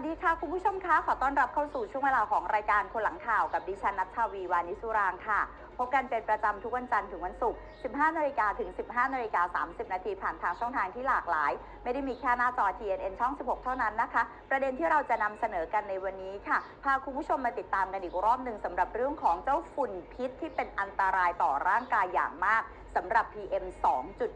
สดีค่ะคุณผู้ชมคะขอต้อนรับเข้าสู่ช่วงเวลาของรายการคนหลังข่าวกับดิฉันนัทชาวีวานิสุรางค่ะ พบกันเป็นประจำทุกวันจันทร์ถึงวันศุกร์ 15 นาฬิกาถึง 15 นาฬิกา 30 นาทีผ่านทางช่องทางที่หลากหลาย ไม่ได้มีแค่หน้าจอ TNN ช่อง 16 เท่านั้นนะคะ ประเด็นที่เราจะนำเสนอกันในวันนี้ค่ะ พาคุณผู้ชมมาติดตามกันอีกรอบหนึ่งสำหรับเรื่องของเจ้าฝุ่นพิษที่เป็นอันตรายต่อร่างกายอย่างมาก สำหรับ PM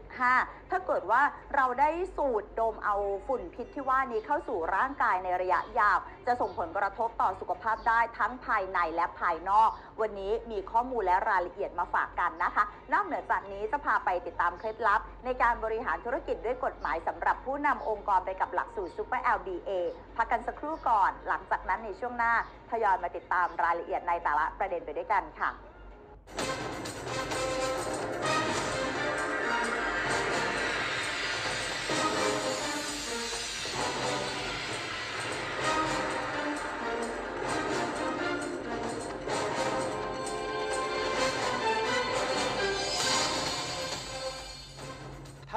2.5 ถ้าเกิดว่าเราได้สูดดมเอาฝุ่นพิษที่ว่านี้เข้าสู่ร่างกายในระยะยาว จะส่งผลกระทบต่อสุขภาพได้ทั้งภายในและภายนอก วันนี้มีข้อมูลและรายละเอียดมาฝากกันนะคะ นอกเหนือจากนี้จะพาไปติดตามเคล็ดลับ ในการบริหารธุรกิจด้วยกฎหมายสำหรับผู้นำองค์กรไปกับหลักสูตร Super LBA พักกันสักครู่ก่อน หลังจากนั้นในช่วงหน้าทยอยมาติดตามรายละเอียดในแต่ละประเด็นไปด้วยกันค่ะ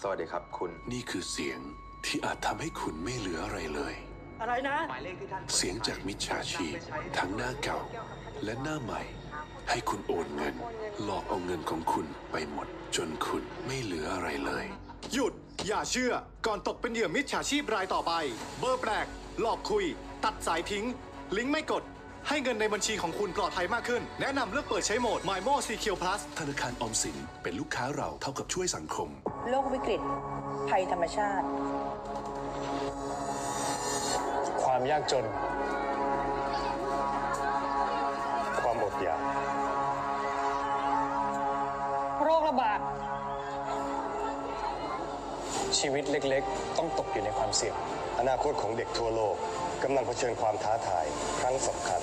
สวัสดีครับคุณ นี่คือเสียงที่อาจทำให้คุณไม่เหลืออะไรเลย อะไรนะเสียงจากมิจฉาชีพทั้งหน้าเก่า และหน้าใหม่ ให้คุณโอนเงิน หลอกเอาเงินของคุณไปหมด จนคุณไม่เหลืออะไรเลย หยุด อย่าเชื่อ ก่อนตกเป็นเหยื่อมิจฉาชีพรายต่อไป เบอร์แปลก หลอกคุย ตัดสายทิ้ง ลิงก์ไม่กด ให้เงินในบัญชีของคุณปลอดภัยมากขึ้น แนะนำเลือกเปิดใช้โหมด MyMo Secure Plus ธนาคารออมสินเป็นลูกค้าเราเท่ากับช่วยสังคม โรควิกฤต ภัยธรรมชาติ ความยากจน ความอดอยาก โรคระบาด ชีวิตเล็กๆ ต้องตกอยู่ในความเสี่ยง อนาคตของเด็กทั่วโลกกำลังเผชิญความท้าทายครั้งสำคัญ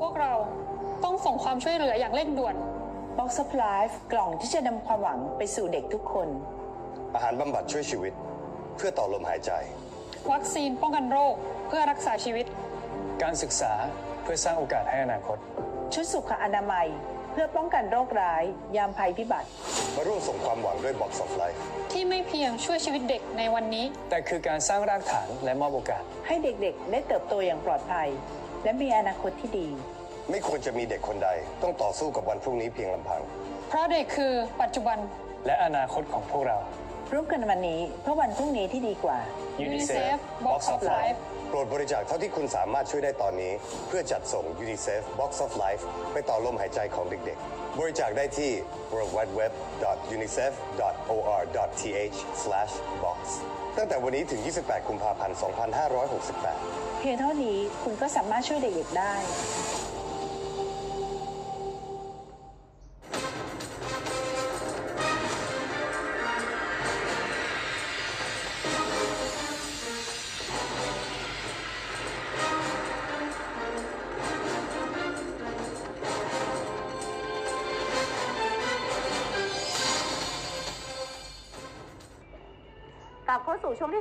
พวกเราต้องส่งความช่วยเหลืออย่างเร่งด่วน Box of Life กล่องที่จะนำความหวังไปสู่เด็กทุกคน อาหารบำบัดช่วยชีวิต เพื่อต่อลมหายใจ วัคซีนป้องกันโรคเพื่อรักษาชีวิต การศึกษาเพื่อสร้างโอกาสให้อนาคต ชุดสุขอนามัย เพื่อป้องกันโรคร้าย ยามภัยพิบัติ มาร่วมส่งความหวังด้วย Box of Life ที่ไม่เพียงช่วยชีวิตเด็กในวันนี้ แต่คือการสร้างรากฐานและมอบโอกาส ให้เด็กๆ ได้เติบโตอย่างปลอดภัย และมีอนาคตที่ดี ไม่ควรจะมีเด็กคนใด ต้องต่อสู้กับวันพรุ่งนี้เพียงลำพัง เพราะเด็กคือปัจจุบัน และอนาคตของพวกเรา ร่วมกันวันนี้เพื่อวันพรุ่งนี้ที่ดีกว่า UNICEF Box of Life โปรดบริจาคเท่าที่คุณสามารถช่วยได้ตอนนี้ เพื่อจัดส่ง UNICEF Box of Life ไปต่อลมหายใจของเด็กๆ บริจาคได้ที่ worldwideweb.unicef.or.th/box ตั้งแต่วันนี้ถึง 28 กุมภาพันธ์ 2568 เพียงเท่านี้คุณก็สามารถช่วยเด็กๆได้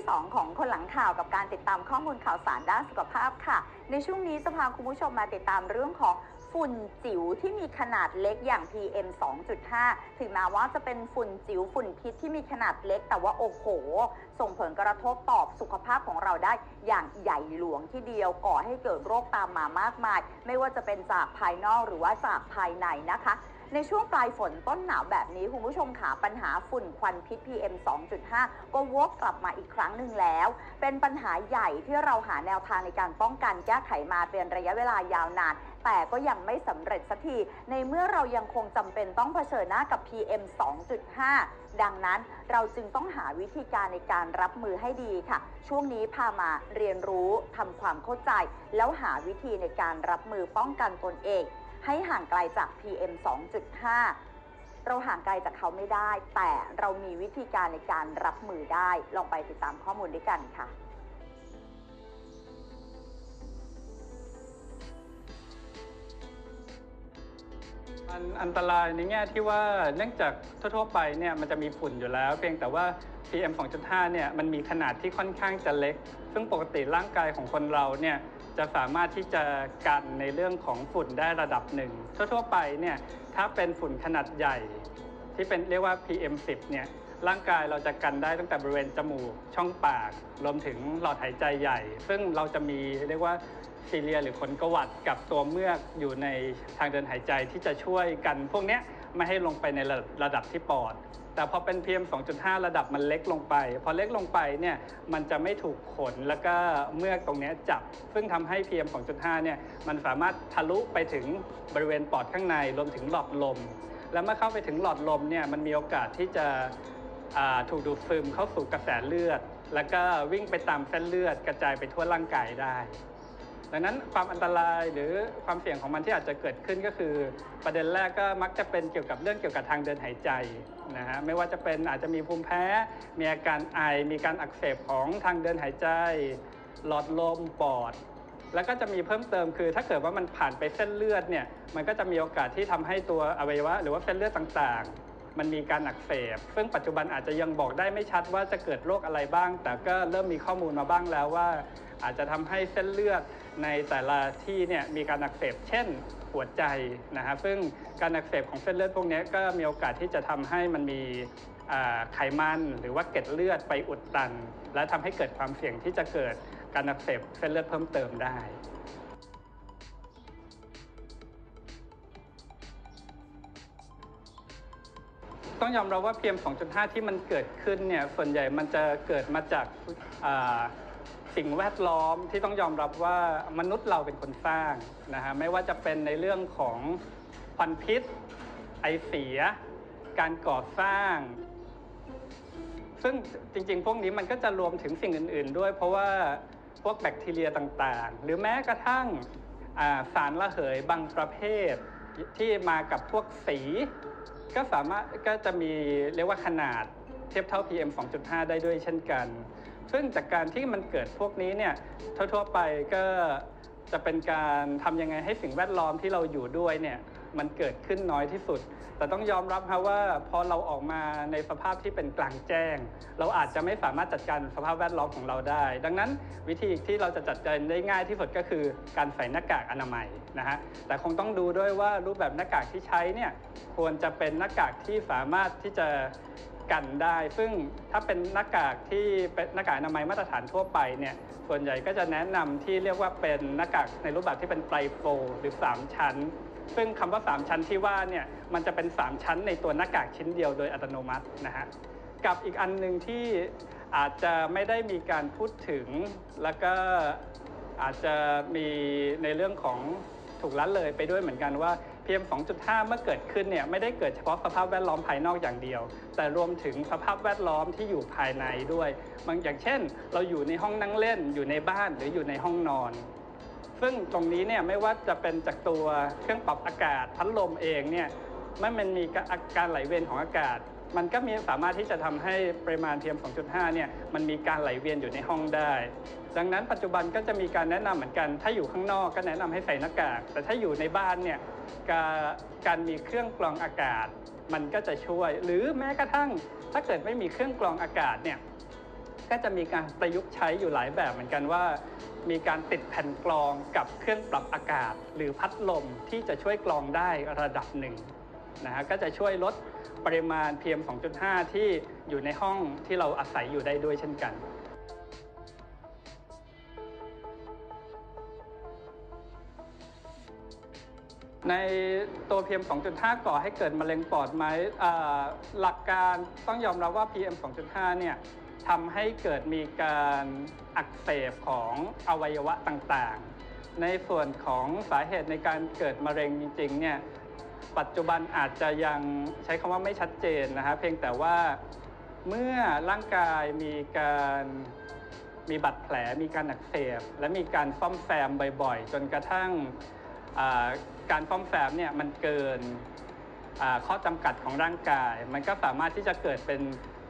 ที่ 2 ของคนหลังข่าวกับการติดตามข้อมูลข่าวสารด้านสุขภาพค่ะ ในช่วงนี้จะพาคุณผู้ชมมาติดตามเรื่องของฝุ่นจิ๋วที่มีขนาดเล็กอย่าง PM 2.5 ถึงแม้ว่าจะเป็นฝุ่นจิ๋วฝุ่นพิษที่มีขนาดเล็ก แต่ว่าโอ้โห ส่งผลกระทบต่อสุขภาพของเราได้อย่างใหญ่หลวงที่เดียวก่อให้เกิดโรคตามมามากมาย ไม่ว่าจะเป็นจากภายนอกหรือว่าจากภายในนะคะ ในช่วงปลายฝนต้นหนาวแบบนี้ คุณผู้ชมขาปัญหาฝุ่นควันพิษ PM 2.5 ก็วกกลับมาอีกครั้งหนึ่งแล้ว เป็นปัญหาใหญ่ที่เราหาแนวทางในการป้องกันแก้ไขมาเป็นระยะเวลายาวนานแต่ก็ยังไม่สำเร็จสักที ในเมื่อเรายังคงจำเป็นต้องเผชิญหน้ากับ PM 2.5 ดังนั้นเราจึงต้องหาวิธีการในการรับมือให้ดีค่ะ ช่วงนี้พามาเรียนรู้ทำความเข้าใจ แล้วหาวิธีในการรับมือป้องกันตนเอง ให้ห่างไกลจาก PM 2.5 เราห่างไกลจากเขาไม่ได้ แต่เรามีวิธีการในการรับมือได้ ลองไปติดตามข้อมูลด้วยกันค่ะ มันอันตรายในแง่ที่ว่าเนื่องจากทั่วๆไปเนี่ยมันจะมีฝุ่นอยู่แล้ว เพียงแต่ว่า PM 2.5 เนี่ยมันมีขนาดที่ค่อนข้างจะเล็ก ซึ่งปกติร่างกายของคนเราเนี่ย จะสามารถที่จะกันในเรื่องของฝุ่นได้ระดับหนึ่งทั่วๆไปเนี่ยถ้าเป็นฝุ่นขนาดใหญ่ ที่เป็นเรียกว่า PM 10 เนี่ยร่างกายเราจะกันได้ตั้งแต่บริเวณจมูกช่องปาก รวมถึงหลอดหายใจใหญ่ ซึ่งเราจะมีเรียกว่าซีเลียหรือขนกวัดกับตัวเมือกอยู่ในทางเดินหายใจที่จะช่วยกันพวกเนี้ย ไม่ให้ลงไปในระระดับที่ปอด แต่พอเป็น PM 2.5 ระดับมันเล็กลงไป พอเล็กลงไปเนี่ยมันจะไม่ถูกขนแล้วก็เมือกตรงนี้จับ ซึ่งทำให้ PM 2.5 เนี่ยมันสามารถทะลุไปถึงบริเวณปอดข้างในรวมถึงหลอดลม แล้วเมื่อเข้าไปถึงหลอดลมเนี่ยมันมีโอกาสที่จะถูกดูดซึมเข้าสู่กระแสเลือด แล้วก็วิ่งไปตามเส้นเลือดกระจายไปทั่วร่างกายได้ ดังนั้นความอันตรายหรือความเสี่ยงของมันที่อาจจะเกิดขึ้นก็คือ ประเด็นแรกก็มักจะเป็นเกี่ยวกับเรื่องเกี่ยวกับทางเดินหายใจนะฮะไม่ว่าจะเป็นอาจจะมีภูมิแพ้ มีอาการไอ มีการอักเสบของทางเดินหายใจ หลอดลมปอด แล้วก็จะมีเพิ่มเติมคือ ถ้าเกิดว่ามันผ่านไปเส้นเลือดเนี่ยมันก็จะมีโอกาสที่ทำให้ตัวอวัยวะ หรือว่าเส้นเลือดต่างๆ มันมีการอักเสบ ซึ่งปัจจุบันอาจจะยังบอกได้ไม่ชัดว่าจะเกิดโรคอะไรบ้าง แต่ก็เริ่มมีข้อมูลมาบ้างแล้วว่า อาจจะทำให้เส้นเลือดในแต่ละที่เนี่ยมีการอักเสบ เช่นหัวใจนะฮะซึ่งการอักเสบของเส้นเลือดพวกนี้ก็มีโอกาสที่จะทำให้มันมีไขมันหรือว่าเกล็ดเลือดไปอุดตัน และทำให้เกิดความเสี่ยงที่จะเกิดการอักเสบเส้นเลือดเพิ่มเติมได้ ต้องยอมรับว่า PM 2.5 ที่มันเกิดขึ้นเนี่ยส่วนใหญ่มันจะเกิดมาจากสิ่งแวดล้อมที่ต้องยอมรับว่ามนุษย์เราเป็นคนสร้างนะฮะไม่ว่าจะเป็นในเรื่องของควันพิษ ไอเสีย การก่อสร้าง ซึ่งจริงๆ พวกนี้มันก็จะรวมถึงสิ่งอื่น ๆ ด้วย เพราะว่าพวกแบคทีเรียต่างๆ หรือแม้กระทั่งสารระเหยบางประเภทที่มากับพวกสี ก็สามารถก็จะมีเรียกว่าขนาดเทียบเท่า PM 2.5 ได้ด้วยเช่นกัน ซึ่งจากการที่มันเกิดพวกนี้เนี่ยทั่วๆไปก็จะเป็นการทำยังไงให้สิ่งแวดล้อมที่เราอยู่ด้วยเนี่ยมันเกิดขึ้นน้อยที่สุด แต่ต้องยอมรับครับว่าพอเราออกมาในสภาพที่เป็นกลางแจ้ง เราอาจจะไม่สามารถจัดการสภาพแวดล้อมของเราได้ ดังนั้นวิธีที่เราจะจัดการได้ง่ายที่สุดก็คือการใส่หน้ากากอนามัยนะฮะแต่คงต้องดูด้วยว่ารูปแบบหน้ากากที่ใช้เนี่ยควรจะเป็นหน้ากากที่สามารถที่จะกันได้ ซึ่งถ้าเป็นหน้ากากที่เป็นหน้ากากอนามัยมาตรฐานทั่วไปเนี่ยส่วนใหญ่ก็จะแนะนำที่เรียกว่าเป็นหน้ากากในรูปแบบที่เป็นไตรโฟลหรือ 3 ชั้น ซึ่งคำว่า 3 ชั้นที่ว่าเนี่ยมันจะเป็น 3 ชั้นในตัวหน้ากากชิ้นเดียวโดยอัตโนมัตินะฮะกับอีกอันหนึ่งที่อาจจะไม่ได้มีการพูดถึง แล้วก็อาจจะมีในเรื่องของถูกละเลยไปด้วยเหมือนกันว่า PM 2.5 เมื่อเกิดขึ้นเนี่ยไม่ได้เกิดเฉพาะสภาพแวดล้อมภายนอกอย่างเดียว แต่รวมถึงสภาพแวดล้อมที่อยู่ภายในด้วยบางอย่างเช่น เราอยู่ในห้องนั่งเล่นอยู่ในบ้านหรืออยู่ในห้องนอน ซึ่งตรงนี้เนี่ยไม่ว่าจะเป็นจากตัวเครื่องปรับอากาศพัดลมเองเนี่ยมื่อมันมีการไหลเวียนของอากาศ มันก็มีสามารถที่จะทำให้ปริมาณ PM 2.5เนี่ยมันมีการไหลเวียนอยู่ในห้องได้ ดังนั้นปัจจุบันก็จะมีการแนะนำเหมือนกัน ถ้าอยู่ข้างนอกก็แนะนำให้ใส่หน้ากาก แต่ถ้าอยู่ในบ้านเนี่ยการการมีเครื่องกรองอากาศ มันก็จะช่วย หรือแม้กระทั่งถ้าเกิดไม่มีเครื่องกรองอากาศเนี่ย ก็จะมีการประยุกต์ใช้อยู่หลายแบบเหมือนกันว่า มีการติดแผ่นกรองกับเครื่องปรับอากาศ หรือพัดลมที่จะช่วยกรองได้ระดับหนึ่งนะฮะก็จะช่วยลดปริมาณ PM 2.5 ที่อยู่ในห้องที่เราอาศัยอยู่ได้ด้วยเช่นกันในตัว PM 2.5 ก่อให้เกิดมะเร็งปอดไหมหลักการต้องยอมรับว่า PM 2.5 เนี่ย ทำให้เกิดมีการอักเสบของอวัยวะต่างๆ ในส่วนของสาเหตุในการเกิดมะเร็งจริงๆเนี่ยปัจจุบันอาจจะยังใช้คำว่าไม่ชัดเจนนะฮะเพียงแต่ว่าเมื่อร่างกายมีการมีบาดแผลมีการอักเสบ และมีการซ่อมแซมบ่อยๆ จนกระทั่งการซ่อมแซมเนี่ยมันเกินข้อจำกัดของร่างกาย มันก็สามารถที่จะเกิดเป็น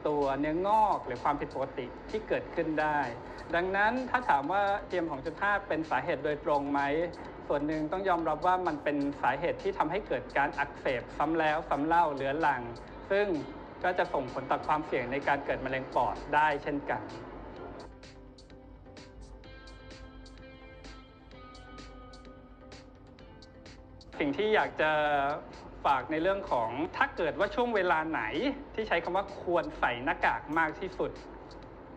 ตัวเนื้องอกหรือความผิดปกติที่เกิดขึ้นได้ ดังนั้นถ้าถามว่า PM 2.5 เป็นสาเหตุโดยตรงไหม ส่วนหนึ่งต้องยอมรับว่ามันเป็นสาเหตุที่ทำให้เกิดการอักเสบซ้ำแล้วซ้ำเล่าเรื้อรัง ซึ่งก็จะส่งผลต่อความเสี่ยงในการเกิดมะเร็งปอดได้เช่นกันสิ่งที่อยากจะ ฝากในเรื่องของถ้าเกิดว่าช่วงเวลาไหนที่ใช้คำว่าควรใส่หน้ากากมากที่สุด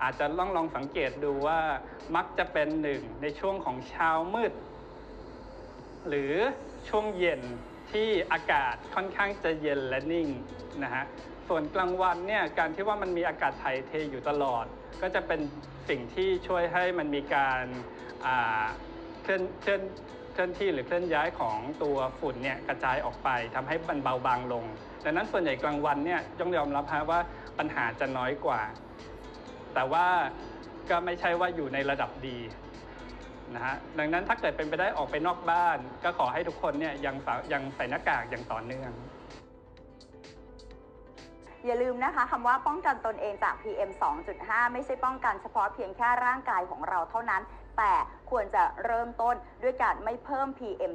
อาจจะลองลองสังเกตดูว่ามักจะเป็นหนึ่งในช่วงของเช้ามืด หรือช่วงเย็นที่อากาศค่อนข้างจะเย็นและนิ่งนะฮะส่วนกลางวันเนี่ยการที่ว่ามันมีอากาศถ่ายเทอยู่ตลอด ก็จะเป็นสิ่งที่ช่วยให้มันมีการอ่าเคลื่อนเคลื่อน เคลื่อนที่หรือเคลื่อนย้ายของตัวฝุ่นเนี่ยกระจายออกไปทำให้มันเบาบางลง ดังนั้นส่วนใหญ่กลางวันเนี่ยต้องยอมรับฮะว่าปัญหาจะน้อยกว่า แต่ว่าก็ไม่ใช่ว่าอยู่ในระดับดีนะฮะดังนั้นถ้าเกิดเป็นไปได้ออกไปนอกบ้าน ก็ขอให้ทุกคนเนี่ยยังยังใส่หน้ากากอย่างต่อเนื่องอย่าลืมนะคะคำว่าป้องกันตนเองจาก PM 2.5 ไม่ใช่ป้องกันเฉพาะเพียงแค่ร่างกายของเราเท่านั้น แต่ควรจะเริ่มต้นด้วยการไม่เพิ่ม PM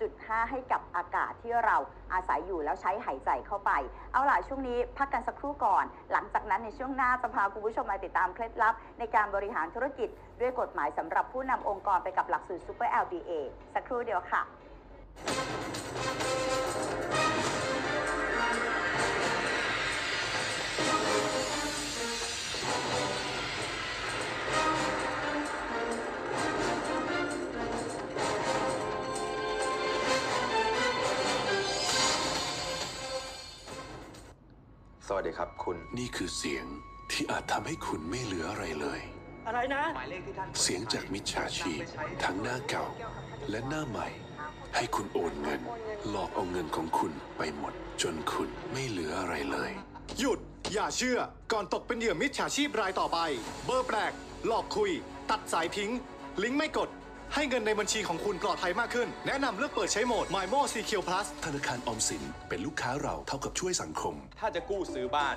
2.5 ให้กับอากาศที่เราอาศัยอยู่แล้วใช้หายใจเข้าไป เอาล่ะช่วงนี้พักกันสักครู่ก่อน หลังจากนั้นในช่วงหน้าจะพาคุณผู้ชมมาติดตามเคล็ดลับ ในการบริหารธุรกิจ ด้วยกฎหมายสำหรับผู้นำองค์กรไปกับหลักสูตร Super LBA สักครู่เดียวค่ะ ครับคุณ นี่คือเสียงที่อาจทำให้คุณไม่เหลืออะไรเลย อะไรนะเสียงจากมิจฉาชีพทั้งหน้าเก่าและหน้าใหม่ ให้คุณโอนเงิน หลอกเอาเงินของคุณไปหมด จนคุณไม่เหลืออะไรเลย หยุด อย่าเชื่อ ก่อนตกเป็นเหยื่อมิจฉาชีพรายต่อไป เบอร์แปลก หลอกคุย ตัดสายทิ้ง ลิงก์ไม่กด ให้เงินในบัญชีของคุณปลอดภัยมากขึ้น แนะนำเลือกเปิดใช้โหมด MyMo Secure Plus ธนาคารออมสินเป็นลูกค้าเราเท่ากับช่วยสังคม ถ้าจะกู้ซื้อบ้าน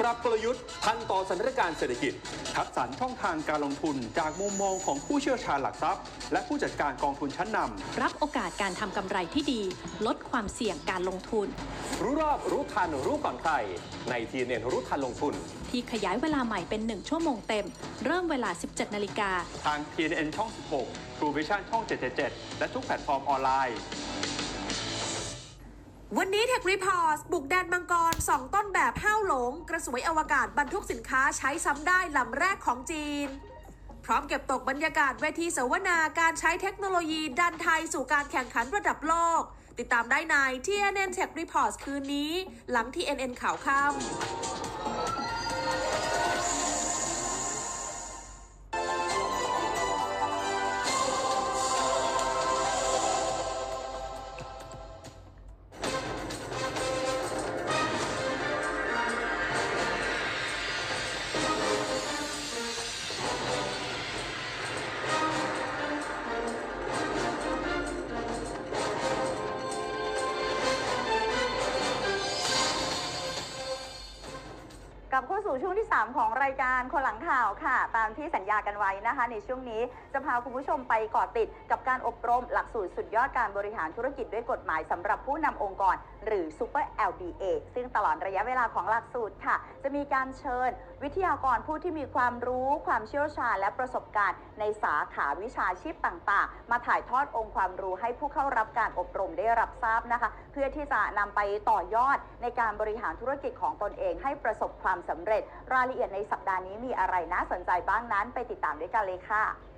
ปรับกลยุทธ์ทันต่อสถานการณ์เศรษฐกิจ คัดสรรช่องทางการลงทุนจากมุมมองของผู้เชี่ยวชาญหลักทรัพย์ และผู้จัดการกองทุนชั้นนำรับโอกาสการทำกำไรที่ดี ลดความเสี่ยงการลงทุน รู้รอบรู้ทันรู้ก่อนใคร ในทีเน็นรู้ทันลงทุน ที่ขยายเวลาใหม่เป็น 1 ชั่วโมงเต็ม เริ่มเวลา 17 นาฬิกาทาง TNN ช่อง 16 True Vision ช่อง 777 และทุกแพลตฟอร์มออนไลน์ วันนี้เทครีพอร์ตบุกแดนมังกร 2 ต้นแบบห้าวหลง กระสวยอวกาศบรรทุกสินค้าใช้ซ้ำได้ลำแรกของจีน พร้อมเก็บตกบรรยากาศเวทีเสวนาการใช้เทคโนโลยีดันไทยสู่การแข่งขันระดับโลก ติดตามได้ใน TNN Tech Report คืนนี้ หลัง TNN ข่าวค่ำ สู่ช่วงที่ 3 ของรายการคนหลังข่าวค่ะ ตามที่สัญญากันไว้นะคะ ในช่วงนี้จะพาคุณผู้ชมไปเกาะติดกับการอบรมหลักสูตรสุดยอดการบริหารธุรกิจด้วยกฎหมายสำหรับผู้นำองค์กรหรือ Super LBA ซึ่งตลอดระยะเวลาของหลักสูตรค่ะ จะมีการเชิญ วิทยากรผู้ที่มีความรู้ ความเชี่ยวชาญ และประสบการณ์ ในสาขาวิชาชีพต่างๆ มาถ่ายทอดองค์ความรู้ให้ผู้เข้ารับการอบรมได้รับทราบนะคะ เพื่อที่จะนำไปต่อยอดในการบริหารธุรกิจของตนเอง ให้ประสบความสำเร็จ รายละเอียดในสัปดาห์นี้มีอะไรน่าสนใจบ้างนั้น ไปติดตามด้วยกันเลยค่ะ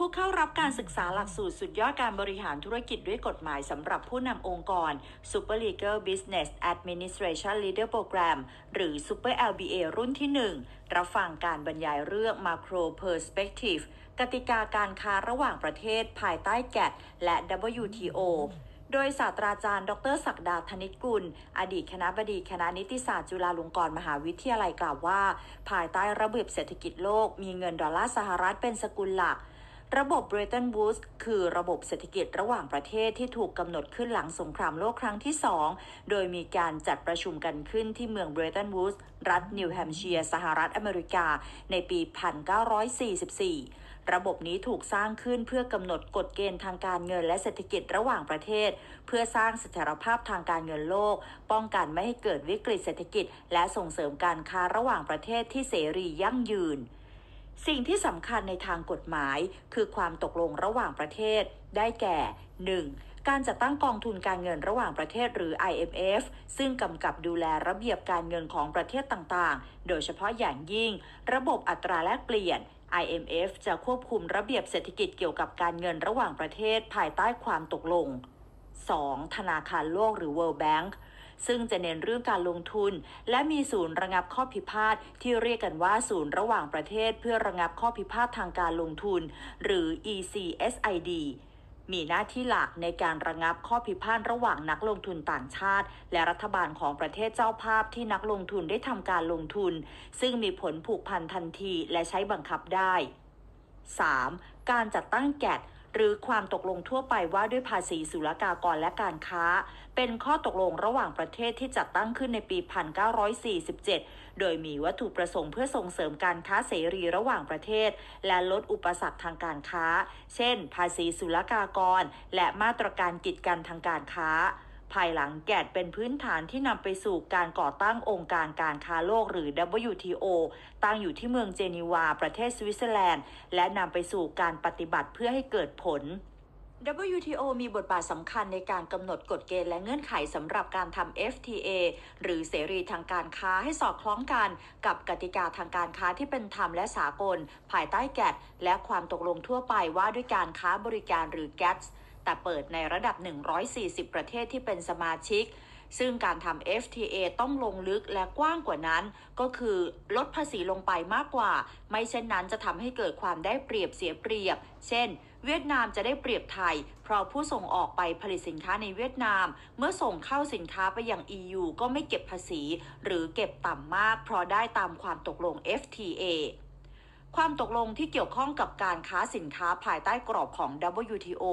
ผู้เข้ารับการศึกษาหลักสูตรสุดยอดการบริหารธุรกิจด้วยกฎหมายสำหรับผู้นำองค์กร Super Legal Business Administration Leader Program หรือ Super LBA รุ่นที่ 1 รับฟังการบรรยายเรื่อง Macro Perspective กติกาการค้าระหว่างประเทศภายใต้แกดและ WTO โดยศาสตราจารย์ ดรศักดาธนิตกุล อดีตคณะบดีคณะนิติศาสตร์จุฬาลงกรณ์มหาวิทยาลัยกล่าวว่า ภายใต้ระเบียบเศรษฐกิจโลกมีเงินดอลลาร์สหรัฐเป็นสกุลหลัก ระบบ Bretton Woods คือระบบเศรษฐกิจระหว่างประเทศที่ถูกกำหนดขึ้นหลังสงครามโลกครั้งที่2โดยมีการจัดประชุมกันขึ้นที่เมือง Bretton Woods รัฐนิวแฮมป์เชียร์สหรัฐอเมริกา ในปี 1944 ระบบนี้ถูกสร้างขึ้นเพื่อกำหนดกฎเกณฑ์ทางการเงินและเศรษฐกิจระหว่างประเทศ เพื่อสร้างเสถียรภาพทางการเงินโลก ป้องกันไม่ให้เกิดวิกฤตเศรษฐกิจ และส่งเสริมการค้าระหว่างประเทศที่เสรียั่งยืน สิ่งที่สำคัญในทางกฎหมาย คือความตกลงระหว่างประเทศ ได้แก่ 1. การจัดตั้งกองทุนการเงินระหว่างประเทศหรือ IMF ซึ่งกำกับดูแลระเบียบการเงินของประเทศต่างๆ โดยเฉพาะอย่างยิ่ง ระบบอัตราแลกเปลี่ยน IMF จะควบคุมระเบียบเศรษฐกิจเกี่ยวกับการเงินระหว่างประเทศภายใต้ความตกลง 2. ธนาคารโลกหรือ World Bank ซึ่งจะเน้นเรื่องการลงทุน และมีศูนย์ระงับข้อพิพาทที่เรียกกันว่าศูนย์ระหว่างประเทศเพื่อระงับข้อพิพาททางการลงทุน หรือ ECSID มีหน้าที่หลักในการระงับข้อพิพาทระหว่างนักลงทุนต่างชาติ และรัฐบาลของประเทศเจ้าภาพที่นักลงทุนได้ทำการลงทุน ซึ่งมีผลผูกพันทันทีและใช้บังคับได้ 3. การจัดตั้งแกด หรือความตกลงทั่วไปว่าด้วยภาษีศุลกากรและการค้า เป็นข้อตกลงระหว่างประเทศที่จัดตั้งขึ้นในปี 1947 โดยมีวัตถุประสงค์เพื่อส่งเสริมการค้าเสรีระหว่างประเทศ และลดอุปสรรคทางการค้า เช่น ภาษีศุลกากร และมาตรการกีดกันทางการค้า ภายหลังแกดเป็นพื้นฐานที่นำไปสู่การก่อตั้งองค์การการค้าโลกหรือ WTO ตั้งอยู่ที่เมืองเจนีวา ประเทศสวิตเซอร์แลนด์ และนำไปสู่การปฏิบัติเพื่อให้เกิดผล WTO มีบทบาทสำคัญในการกำหนดกฎเกณฑ์และเงื่อนไขสำหรับการทำ FTA หรือเสรีทางการค้าให้สอดคล้องกัน กับกติกาทางการค้าที่เป็นธรรมและสากล ภายใต้แกดและความตกลงทั่วไปว่าด้วยการค้าบริการหรือ GATS แต่เปิดในระดับ 140 ประเทศที่เป็นสมาชิก ซึ่งการทำ FTA ต้องลงลึกและกว้างกว่านั้น ก็คือลดภาษีลงไปมากกว่า ไม่เช่นนั้นจะทำให้เกิดความได้เปรียบเสียเปรียบ เช่นเวียดนามจะได้เปรียบไทย เพราะผู้ส่งออกไปผลิตสินค้าในเวียดนาม เมื่อส่งเข้าสินค้าไปยัง EU ก็ไม่เก็บภาษี หรือเก็บต่ำมาก เพราะได้ตามความตกลง FTA ความตกลงที่เกี่ยวข้องกับการค้าสินค้าภายใต้กรอบของ WTO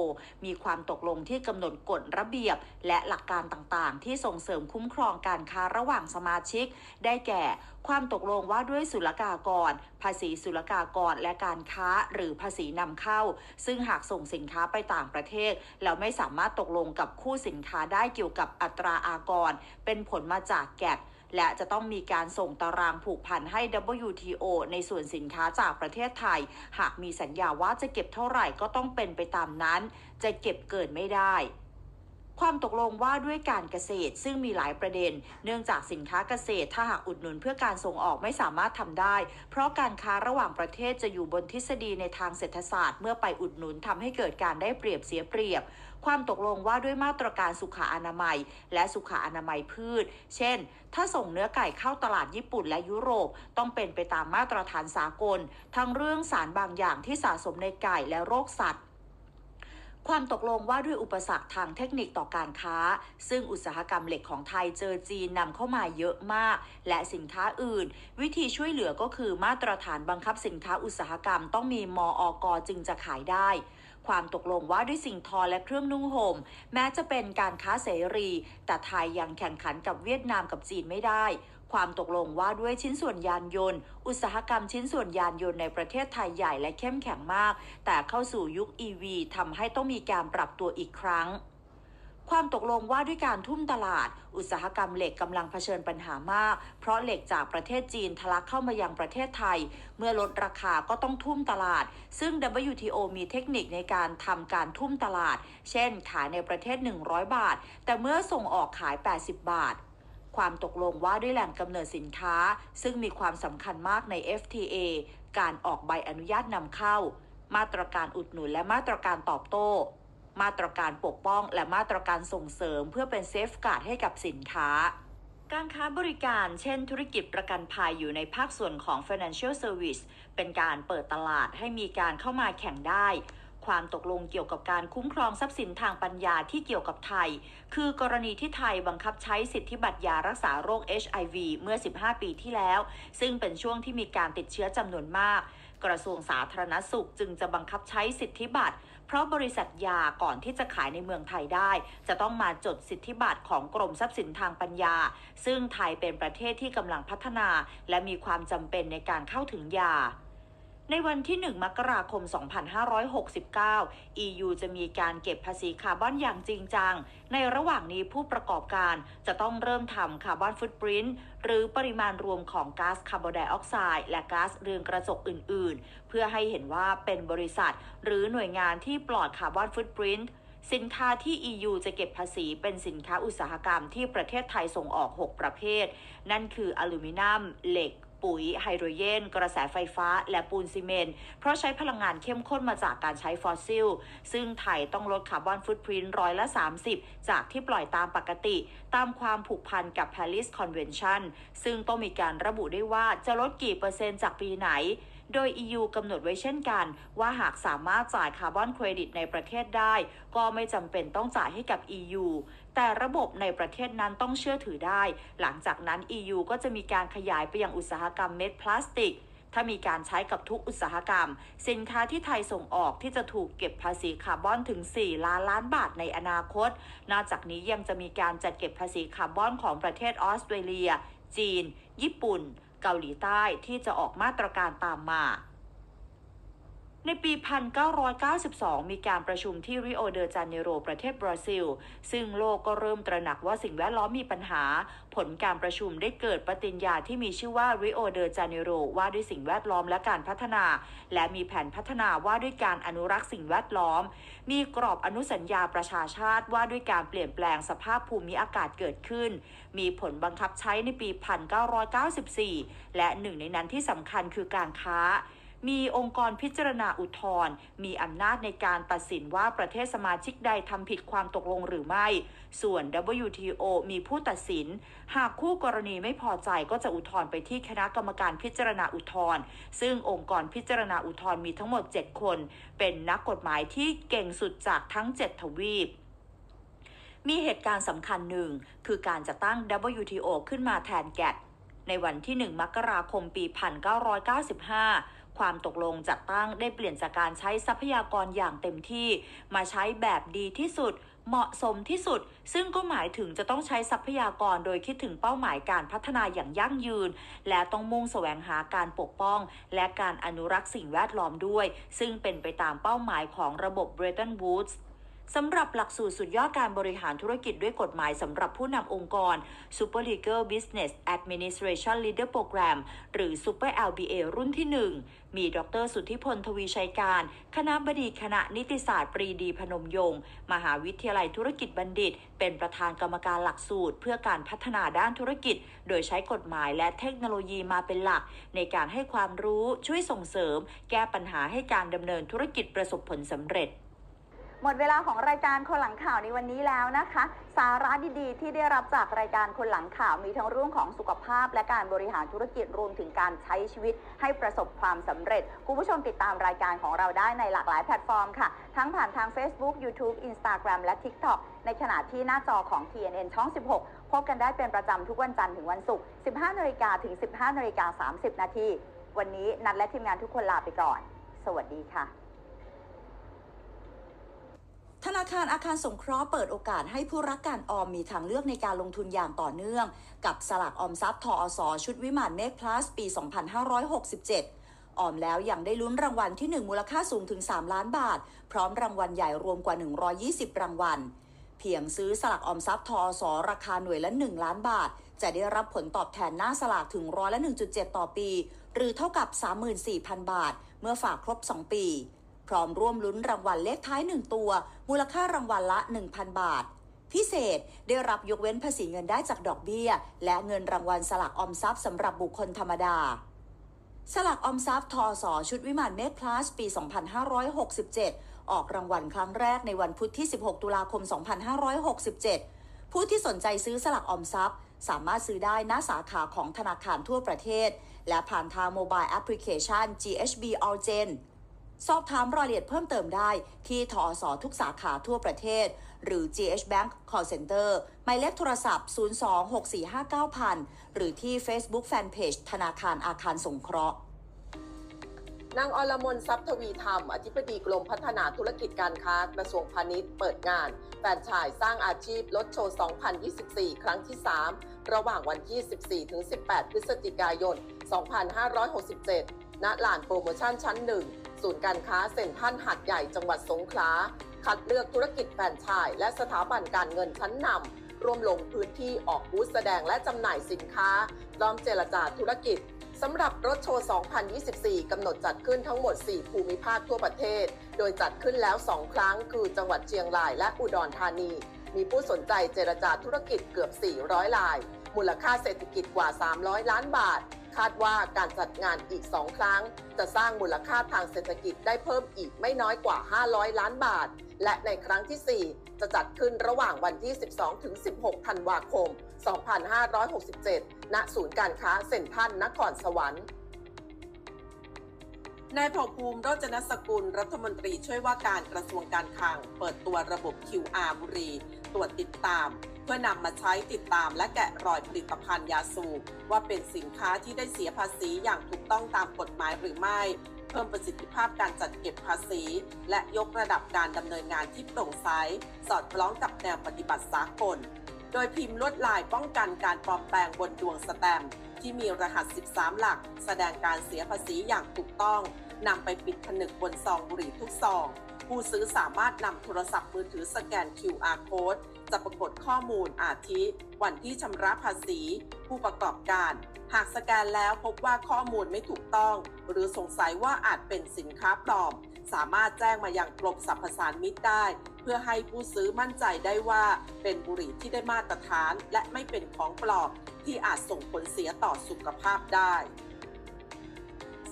มีความตกลงที่กำหนดกฎระเบียบ และหลักการต่างๆ ที่ส่งเสริมคุ้มครองการค้าระหว่างสมาชิก ได้แก่ ความตกลงว่าด้วยศุลกากร ภาษีศุลกากรและการค้าหรือภาษีนำเข้า ซึ่งหากส่งสินค้าไปต่างประเทศ แล้วไม่สามารถตกลงกับคู่สินค้าได้เกี่ยวกับอัตราอากร เป็นผลมาจากแกด และจะต้องมีการส่งตารางผูกพันให้ WTO ในส่วนสินค้าจากประเทศไทย หากมีสัญญาว่าจะเก็บเท่าไหร่ก็ต้องเป็นไปตามนั้น จะเก็บเกินไม่ได้ความตกลงว่าด้วยการเกษตรซึ่งมีหลายประเด็น เนื่องจากสินค้าเกษตรถ้าหากอุดหนุนเพื่อการส่งออกไม่สามารถทำได้ เพราะการค้าระหว่างประเทศจะอยู่บนทฤษฎีในทางเศรษฐศาสตร์ เมื่อไปอุดหนุนทำให้เกิดการได้เปรียบเสียเปรียบ ความตกลงว่าด้วยมาตรการสุขอนามัย และสุขอนามัยพืช เช่น ถ้าส่งเนื้อไก่เข้าตลาดญี่ปุ่นและยุโรปต้องเป็นไปตามมาตรฐานสากล ทั้งเรื่องสารบางอย่างที่สะสมในไก่และโรคสัตว์ความตกลงว่าด้วยอุปสรรคทางเทคนิคต่อการค้า ซึ่งอุตสาหกรรมเหล็กของไทยเจอจีนนำเข้ามาเยอะมาก และสินค้าอื่น วิธีช่วยเหลือก็คือมาตรฐานบังคับสินค้าอุตสาหกรรมต้องมีมออกจึงจะขายได้ ความตกลงว่าด้วยสิ่งทอและเครื่องนุ่งห่มแม้จะเป็นการค้าเสรี แต่ไทยยังแข่งขันกับเวียดนามกับจีนไม่ได้ ความตกลงว่าด้วยชิ้นส่วนยานยนต์ อุตสาหกรรมชิ้นส่วนยานยนต์ในประเทศไทยใหญ่และเข้มแข็งมาก แต่เข้าสู่ยุค EV ทำให้ต้องมีการปรับตัวอีกครั้ง ความตกลงว่าด้วยการทุ่มตลาด อุตสาหกรรมเหล็กกำลังเผชิญปัญหามาก เพราะเหล็กจากประเทศจีนทะลักเข้ามายังประเทศไทย เมื่อลดราคาก็ต้องทุ่มตลาด ซึ่ง WTO มีเทคนิคในการทำการทุ่มตลาด เช่น ขายในประเทศ 100 บาท แต่เมื่อส่งออกขาย 80 บาทความตกลงว่าด้วยแหล่งกำเนิดสินค้า ซึ่งมีความสำคัญมากใน FTA การออกใบอนุญาตนำเข้า มาตรการอุดหนุนและมาตรการตอบโต้ มาตรการปกป้อง และมาตรการส่งเสริมเพื่อเป็นเซฟการ์ดให้กับสินค้า การค้าบริการ เช่น ธุรกิจประกันภัยอยู่ในภาคส่วนของ Financial Service เป็นการเปิดตลาดให้มีการเข้ามาแข่งได้ความตกลงเกี่ยวกับการคุ้มครองทรัพย์สินทางปัญญาที่เกี่ยวกับไทย คือกรณีที่ไทยบังคับใช้สิทธิบัตรยารักษาโรค HIV เมื่อ 15 ปีที่แล้ว ซึ่งเป็นช่วงที่มีการติดเชื้อจำนวนมาก กระทรวงสาธารณสุขจึงจะบังคับใช้สิทธิบัตร ราะบริษัทยาก่อนที่จะขายในเมืองไทยได้ จะต้องมาจดสิทธิบัตรของกรมทรัพย์สินทางปัญญา ซึ่งไทยเป็นประเทศที่กำลังพัฒนา และมีความจำเป็นในการเข้าถึงยา ในวันที่ 1 มกราคม 2569 EU จะมีการเก็บภาษีคาร์บอนอย่างจริงจัง ในระหว่างนี้ผู้ประกอบการจะต้องเริ่มทำคาร์บอนฟุตปรินต์หรือปริมาณรวมของก๊าซคาร์บอนไดออกไซด์และก๊าซเรือนกระจกอื่น ๆ เพื่อให้เห็นว่าเป็นบริษัท หรือหน่วยงานที่ปลอดคาร์บอนฟุตปรินต์สินค้าที่ EU จะเก็บภาษีเป็นสินค้าอุตสาหกรรมที่ประเทศไทยส่งออก 6 ประเภท นั่นคืออลูมิเนียมเหล็ก ปุ๋ย ไฮโดรเจน กระแสไฟฟ้า และปูนซีเมนต์ เพราะใช้พลังงานเข้มข้นมาจากการใช้ฟอสซิล ซึ่งไทยต้องลดคาร์บอนฟุตพรินร้อยละ 30 จากที่ปล่อยตามปกติ ตามความผูกพันกับ Paris Convention ซึ่งต้องมีการระบุได้ว่าจะลดกี่เปอร์เซ็นต์จากปีไหน โดย EU กำหนดไว้เช่นกัน ว่าหากสามารถจ่ายคาร์บอนเครดิตในประเทศได้ ก็ไม่จำเป็นต้องจ่ายให้กับ EU แต่ระบบในประเทศนั้นต้องเชื่อถือได้ หลังจากนั้น EU ก็จะมีการขยายไปยังอุตสาหกรรมเม็ดพลาสติกถ้ามีการใช้กับทุกอุตสาหกรรม สินค้าที่ไทยส่งออกที่จะถูกเก็บภาษีคาร์บอนถึง 4 ล้านล้านบาทในอนาคต นอกจากนี้ยังจะมีการจัดเก็บภาษีคาร์บอนของประเทศออสเตรเลีย จีน ญี่ปุ่น เกาหลีใต้ที่จะออกมาตรการตามมา ในปี 1992 มีการประชุมที่ริโอเดจาเนโรประเทศบราซิล ซึ่งโลกก็เริ่มตระหนักว่าสิ่งแวดล้อมมีปัญหา ผลการประชุมได้เกิดปฏิญญาที่มีชื่อว่าริโอเดจาเนโรว่าด้วยสิ่งแวดล้อมและการพัฒนา และมีแผนพัฒนาว่าด้วยการอนุรักษ์สิ่งแวดล้อม มีกรอบอนุสัญญาประชาชาติว่าด้วยการเปลี่ยนแปลงสภาพภูมิอากาศเกิดขึ้น มีผลบังคับใช้ในปี 1994 และหนึ่งในนั้นที่สำคัญคือการค้า มีองค์กรพิจารณาอุทธรณ์มีอำนาจในการตัดสินว่าประเทศสมาชิกใดทำผิดความตกลงหรือไม่ ส่วน WTO มีผู้ตัดสิน หากคู่กรณีไม่พอใจก็จะอุทธรณ์ไปที่คณะกรรมการพิจารณาอุทธรณ์ซึ่งองค์กรพิจารณาอุทธรณ์มีทั้งหมด 7 คน เป็นนักกฎหมายที่เก่งสุดจากทั้ง 7 ทวีปมีเหตุการณ์สำคัญหนึ่ง คือการจะตั้ง WTO ขึ้นมาแทนแกดในวันที่ 1 มกราคมปี 1995 ความตกลงจัดตั้งได้เปลี่ยนจากการใช้ทรัพยากรอย่างเต็มที่ มาใช้แบบดีที่สุด เหมาะสมที่สุด ซึ่งก็หมายถึงจะต้องใช้ทรัพยากรโดยคิดถึงเป้าหมายการพัฒนาอย่างยั่งยืน และต้องมุ่งแสวงหาการปกป้อง และการอนุรักษ์สิ่งแวดล้อมด้วย ซึ่งเป็นไปตามเป้าหมายของระบบ Bretton Woods สำหรับหลักสูตรสุดยอดการบริหารธุรกิจด้วยกฎหมายสำหรับผู้นำองค์กร Super Legal Business Administration Leader Program หรือ Super LBA รุ่นที่ 1 มีดรสุทธิพลทวีชัยการ คณะบดีคณะนิติศาสตร์ปรีดีพนมยงค์ มหาวิทยาลัยธุรกิจบัณฑิต เป็นประธานกรรมการหลักสูตร เพื่อการพัฒนาด้านธุรกิจ โดยใช้กฎหมายและเทคโนโลยีมาเป็นหลัก ในการให้ความรู้ช่วยส่งเสริม แก้ปัญหาให้การดำเนินธุรกิจประสบผลสำเร็จ หมดเวลาของรายการคนหลังข่าวในวันนี้แล้วนะคะ สาระดีๆ ที่ได้รับจากรายการคนหลังข่าวมีทั้งเรื่องของสุขภาพ และการบริหารธุรกิจรวมถึงการใช้ชีวิตให้ประสบความสำเร็จ คุณผู้ชมติดตามรายการของเราได้ในหลากหลายแพลตฟอร์มค่ะ ทั้งผ่านทาง Facebook YouTube Instagram และ TikTok ในขณะที่หน้าจอของ TNN ช่อง 16 พบกันได้เป็นประจำทุกวันจันทร์ถึงวันศุกร์ 15นาฬิกาถึง 15นาฬิกา30 นาที วันนี้นัดและทีมงานทุกคนลาไปก่อน สวัสดีค่ะ ธนาคารอาคารสงเคราะห์เปิดโอกาสให้ผู้รักการออมมีทางเลือกในการลงทุนอย่างต่อเนื่อง กับสลากออมทรัพย์ทออสชุดวิมานเมฆพลัสปี 2567 ออมแล้วยังได้ลุ้นรางวัลที่ 1 มูลค่าสูงถึง 3 ล้านบาท พร้อมรางวัลใหญ่รวมกว่า 120 รางวัล เพียงซื้อสลากออมทรัพย์ทออสราคาหน่วยละ 1 ล้านบาท จะได้รับผลตอบแทนหน้าสลากถึงร้อยละ 1.7 ต่อปี หรือเท่ากับ 34,000 บาท เมื่อฝากครบ 2 ปี พร้อมร่วมลุ้นรางวัลเลขท้าย 1 ตัว มูลค่ารางวัลละ 1,000 บาท พิเศษได้รับยกเว้นภาษีเงินได้จากดอกเบี้ย และเงินรางวัลสลากออมทรัพย์สำหรับบุคคลธรรมดา สลักออมทรัพย์ทอสอชุดวิมานเมฆพลัสปี 2567 ออกรางวัลครั้งแรกในวันพุธที่ 16 ตุลาคม 2567 ผู้ที่สนใจซื้อสลักออมทรัพย์ สามารถซื้อได้ณสาขาของธนาคารทั่วประเทศ และผ่านทางโมบายแอปพลิเคชัน GHB All Gen สอบถามรายละเอียดเพิ่มเติมได้ที่ทอสอทุกสาขาทั่วประเทศ หรือ GH Bank Call Center หมายเลขโทรศัพท์ 026459000 หรือที่ Facebook Fanpage ธนาคารอาคารสงเคราะห์ นางอรมนทรัพย์ทวีธรรม อธิบดีกรมพัฒนาธุรกิจการค้ากระทรวงพาณิชย์ เปิดงาน แฟรนไชายสร้างอาชีพรถโชว์ 2024 ครั้งที่ 3 ระหว่างวันที่ 14-18 พฤศจิกายน 2567 ณ ลานโปรโมชั่นชั้น 1 ศูนย์การค้าเซ็นทรัลหาดใหญ่จังหวัดสงขลา คัดเลือกธุรกิจแฟรนไชส์และสถาบันการเงินชั้นนำร่วมลงพื้นที่ออกบูธแสดงและจำหน่ายสินค้าพร้อมเจรจาธุรกิจสำหรับรถโชว์ 2024 กำหนดจัดขึ้นทั้งหมด 4 ภูมิภาคทั่วประเทศ โดยจัดขึ้นแล้ว 2 ครั้ง คือจังหวัดเชียงรายและอุดรธานี มีผู้สนใจเจรจาธุรกิจเกือบ 400ราย มูลค่าเศรษฐกิจกว่า 300 ล้านบาท คาดว่าการจัดงานอีก 2 ครั้ง จะสร้างมูลค่าทางเศรษฐกิจได้เพิ่มอีกไม่น้อยกว่า 500 ล้านบาท และในครั้งที่ 4 จะจัดขึ้นระหว่างวันที่ 12-16 ธันวาคม 2567 ณ ศูนย์การค้าเซ็นทรัลนครสวรรค์นายเผ่าภูมิโรจนสกุลรัฐมนตรีช่วยว่าการกระทรวงการคลัง เปิดตัวระบบ QR บุรี ตรวจติดตาม เพื่อนำมาใช้ติดตามและแกะรอยผลิตภัณฑ์ยาสูบว่าเป็นสินค้าที่ได้เสียภาษีอย่างถูกต้องตามกฎหมายหรือไม่ เพิ่มประสิทธิภาพการจัดเก็บภาษี และยกระดับการดำเนินงานที่โปร่งใสสอดคล้องกับแนวปฏิบัติสากล โดยพิมพ์ลวดลายป้องกันการปลอมแปลงบนดวงสแตมป์ที่มีรหัส 13 หลัก แสดงการเสียภาษีอย่างถูกต้องนำไปปิดผนึกบนซองบุหรี่ทุกซอง ผู้ซื้อสามารถนำโทรศัพท์มือถือสแกน QR code จะปรากฏข้อมูลอาทิ วันที่ชำระภาษี ผู้ประกอบการ หากสแกนแล้วพบว่าข้อมูลไม่ถูกต้อง หรือสงสัยว่าอาจเป็นสินค้าปลอม สามารถแจ้งมายังกรมสรรพสานมิตได้ เพื่อให้ผู้ซื้อมั่นใจได้ว่าเป็นบุหรี่ที่ได้มาตรฐาน และไม่เป็นของปลอมที่อาจส่งผลเสียต่อสุขภาพได้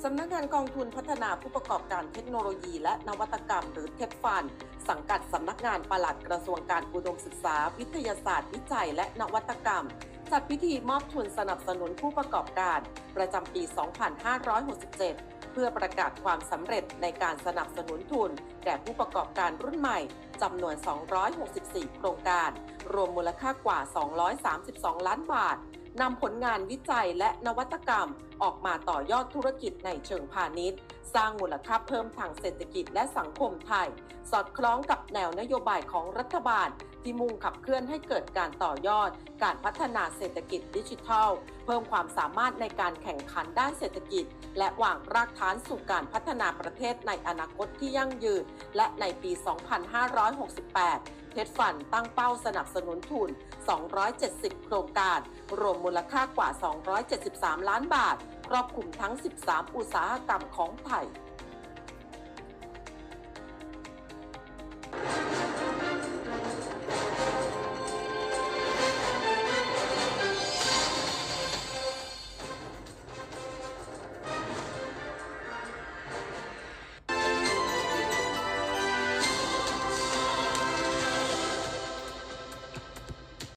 สำนักงานกองทุนพัฒนาผู้ประกอบการเทคโนโลยีและนวัตกรรมหรือเทคฟัน สังกัดสำนักงานปลัดกระทรวงการอุดมศึกษา วิทยาศาสตร์ วิจัย และนวัตกรรม จัดพิธีมอบทุนสนับสนุนผู้ประกอบการ ประจำปี 2567 เพื่อประกาศความสำเร็จในการสนับสนุนทุนแก่ผู้ประกอบการรุ่นใหม่จำนวน 264 โครงการ รวมมูลค่ากว่า 232 ล้านบาทนำผลงานวิจัยและนวัตกรรม ออกมาต่อยอดธุรกิจในเชิงพาณิชย์ สร้างมูลค่าเพิ่มทางเศรษฐกิจและสังคมไทย สอดคล้องกับแนวนโยบายของรัฐบาล ที่มุ่งขับเคลื่อนให้เกิดการต่อยอด การพัฒนาเศรษฐกิจดิจิทัล เพิ่มความสามารถในการแข่งขันด้านเศรษฐกิจ และวางรากฐานสู่การพัฒนาประเทศในอนาคตที่ยั่งยืน และในปี 2568 เทดฟันตั้งเป้าสนับสนุนทุน 270 โครงการ รวมมูลค่ากว่า 273 ล้านบาท ครอบคลุมทั้ง 13 อุตสาหกรรมของไทย